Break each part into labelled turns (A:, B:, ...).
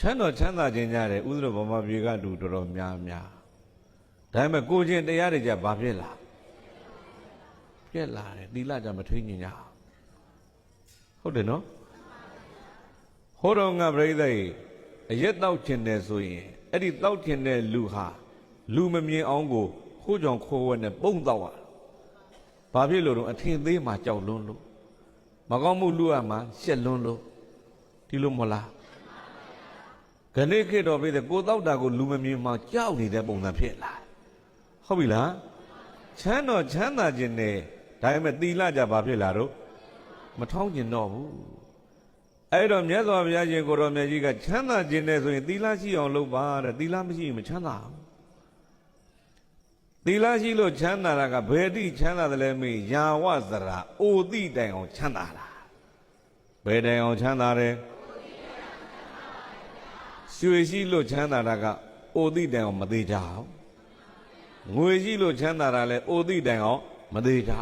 A: ချမ်းတော်ချမ်းသာခြင်းကြတယ်ဥဒ္ဓဗမာပြည်ကလူတော်တော်များများဒါပေမဲ့ကိုချင်းတရားတွေကြဘာဖြစ်လာပြက်လာတယ်သီလကြမထိန်ညင်ကြဟုတ်တယ်နော်ဟောတော်ငါပြိဿရေအရက်တောက်ခြင်းတယ်ဆိုရင်အဲ့ဒီတောက်ခြင်းတဲ့လူဟာလူမမြင်အောင်ကိုခိုးကြောင်ခိုးဝဲနဲ့ပုံတောက်ရတာဘာဖြစ်လို့တော့အထင်သေးမှကြောက်လွန်းလို့မကောင်းမှုလူရမှာရှက်လွန်းလို့ဒီလိုမဟုတ်လား ခဏိခေတ်တော်ပြည့်တဲ့ကိုတောက်တာကိုလူမမြင်မှကြောက်နေတဲ့ပုံစံဖြစ်လာဟုတ်ပြီလားချမ်းတော်ချမ်းသာခြင်းနဲ့ဒါပေမဲ့သီလကြဘာဖြစ်လာတော့မထောင်းကျင်တော့ဘူးအဲ့တော့မြတ်စွာဘုရားရှင်ကိုရောင်မြတ်ကြီးကချမ်းသာခြင်းနဲ့ဆိုရင်သီလရှိအောင်လုပ်ပါတဲ့သီလမရှိရင်မချမ်းသာဘူးသီလရှိလို့ချမ်းသာတာကဘယ်တိချမ်းသာတယ်လဲမေးယာဝဇရာအိုတိတိုင်အောင်ချမ်းသာတာဘယ်တိုင်အောင်ချမ်းသာတယ် ရွှေရှိလို့ချမ်းသာတာကအိုတိတိုင်အောင်မသေးကြအောင်ငွေရှိလို့ချမ်းသာတာလဲအိုတိတိုင်အောင်မသေးကြ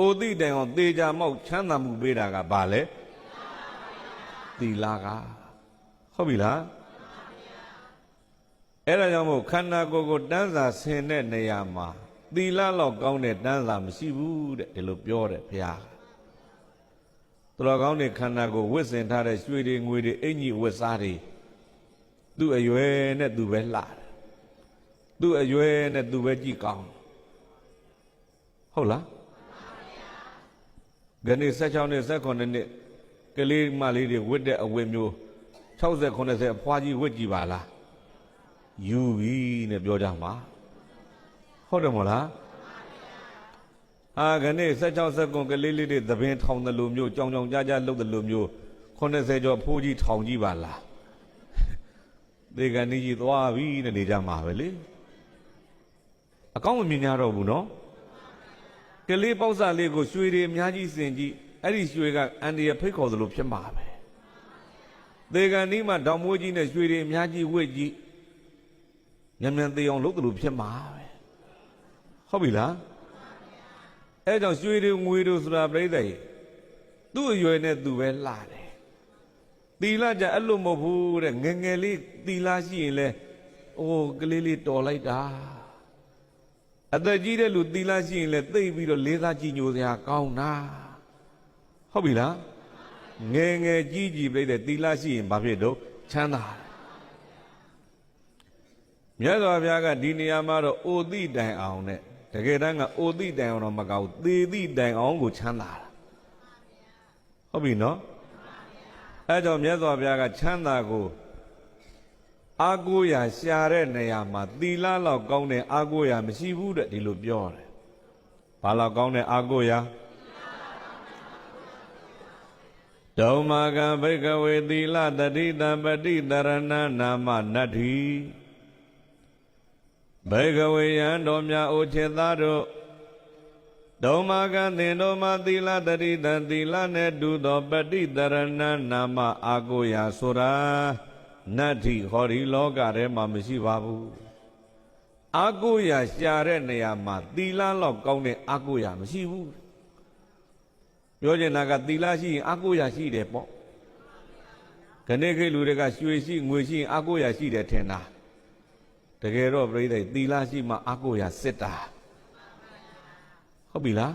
A: အိုတိတိုင်အောင်သေချာမောက်ချမ်းသာမှုပေးတာကဘာလဲသီလကဟုတ်ပြီလားအဲ့ဒါကြောင့်မို့ခန္ဓာကိုယ်ကိုတန်းစာဆင်တဲ့နေရာမှာသီလလောက်ကောင်းတဲ့တန်းစာမရှိဘူးတဲ့ဒီလိုပြောတယ်ဘုရားသူတော်ကောင်းတဲ့ခန္ဓာကိုယ်ဝစ်စင်ထားတဲ့ရွှေတွေငွေတွေအင်ကြီးဝစ်စားတွေ သူ့အရွယ်နဲ့သူပဲလှတယ်သူ့အရွယ်နဲ့သူပဲကြည့်ကောင်းတယ်ဟုတ်လားဂဏိ16နှစ်18နှစ်ကလေးမလေးတွေဝတ်တဲ့အဝတ်မျိုး60 90အဖွားကြီးဝတ်ကြည့်ပါလားယူပြီနဲ့ပြောကြမှာဟုတ်တယ်မို့လားအာဂဏိ16 19ကလေးလေးတွေသပင်ထောင်တယ်လို့မျိုးကြောင်ကြောင်ကြားကြားလှုပ်တယ်လို့မျိုး80ကျော်ဖိုးကြီးထောင်ကြည့်ပါလား သေကဏီကြီးသွားပြီနဲ့နေကြမှာပဲလေအကောင်းမမြင်ကြတော့ဘူးနော်ကလေးပေါက်စလေးကိုရွှေတွေအများကြီးစင်ကြည့်အဲ့ဒီရွှေကအန်ဒီရဖိတ်ခေါ်သလိုဖြစ်မှာပဲသေကဏီမှာတောင်မွေးကြီးနဲ့ရွှေတွေအများကြီးဝှက်ကြည့်ညံ့ညံ့သေးအောင်လုပ်သလိုဖြစ်မှာပဲဟုတ်ပြီလားအဲ့ကြောင့်ရွှေတွေငွေတွေဆိုတာပြိဿရေသူ့အရွယ်နဲ့သူပဲလှတယ် သီလကြအဲ့လိုမဟုတ်ဘူးတဲ့ငယ်ငယ်လေးသီလရှိရင်လဲအိုးကလေးလေးတော်လိုက်တာအသက်ကြီးတဲ့လူသီလရှိရင်လဲသိပ်ပြီးတော့လေးစားကြည်ညိုစရာကောင်းတာဟုတ်ပြီလားငယ်ငယ်ကြီးကြီးပြိတဲ့သီလရှိရင်ဘာဖြစ်တော့ချမ်းသာတယ်မြတ်စွာဘုရားကဒီနေရာမှာတော့အိုတိတိုင်အောင်နဲ့တကယ်တမ်းကအိုတိတိုင်အောင်တော့မကောက်ဘူးသေတိတိုင်အောင်ကိုချမ်းသာတာဟုတ်ပြီနော် အဲကြောင့်မြတ်စွာဘုရားကချမ်းသာကိုအာကိုရာရှာတဲ့နေရာမှာသီလလောက်ကောင်းတဲ့အာကိုရာမရှိဘူးတဲ့ဒီလိုပြောတယ်။ဘာလောက်ကောင်းတဲ့အာကိုရာဒုံမာကံဘိကဝေသီလတတိတံပတိတရဏနာမနတ္ထိဘိကဝေယံတော်မြတ်အိုချေသားတို့ ဒုံမာကသင်တို့မှာသီလတတိတံသီလနဲ့တူသောပฏิတရဏနာမအာကိုရာဆိုတာနတ္ထိဟောဒီလောကထဲမှာမရှိပါဘူးအာကိုရာရှာတဲ့နေရာမှာသီလလောက်ကောင်းတဲ့အာကိုရာမရှိဘူးပြောချင်တာကသီလရှိရင်အာကိုရာရှိတယ်ပေါ့ခဏခေတ်လူတွေကရွှေရှိငွေရှိရင်အာကိုရာရှိတယ်ထင်တာတကယ်တော့ပြိဿသီလရှိမှအာကိုရာစစ်တာ ဟုတ်ပြီလား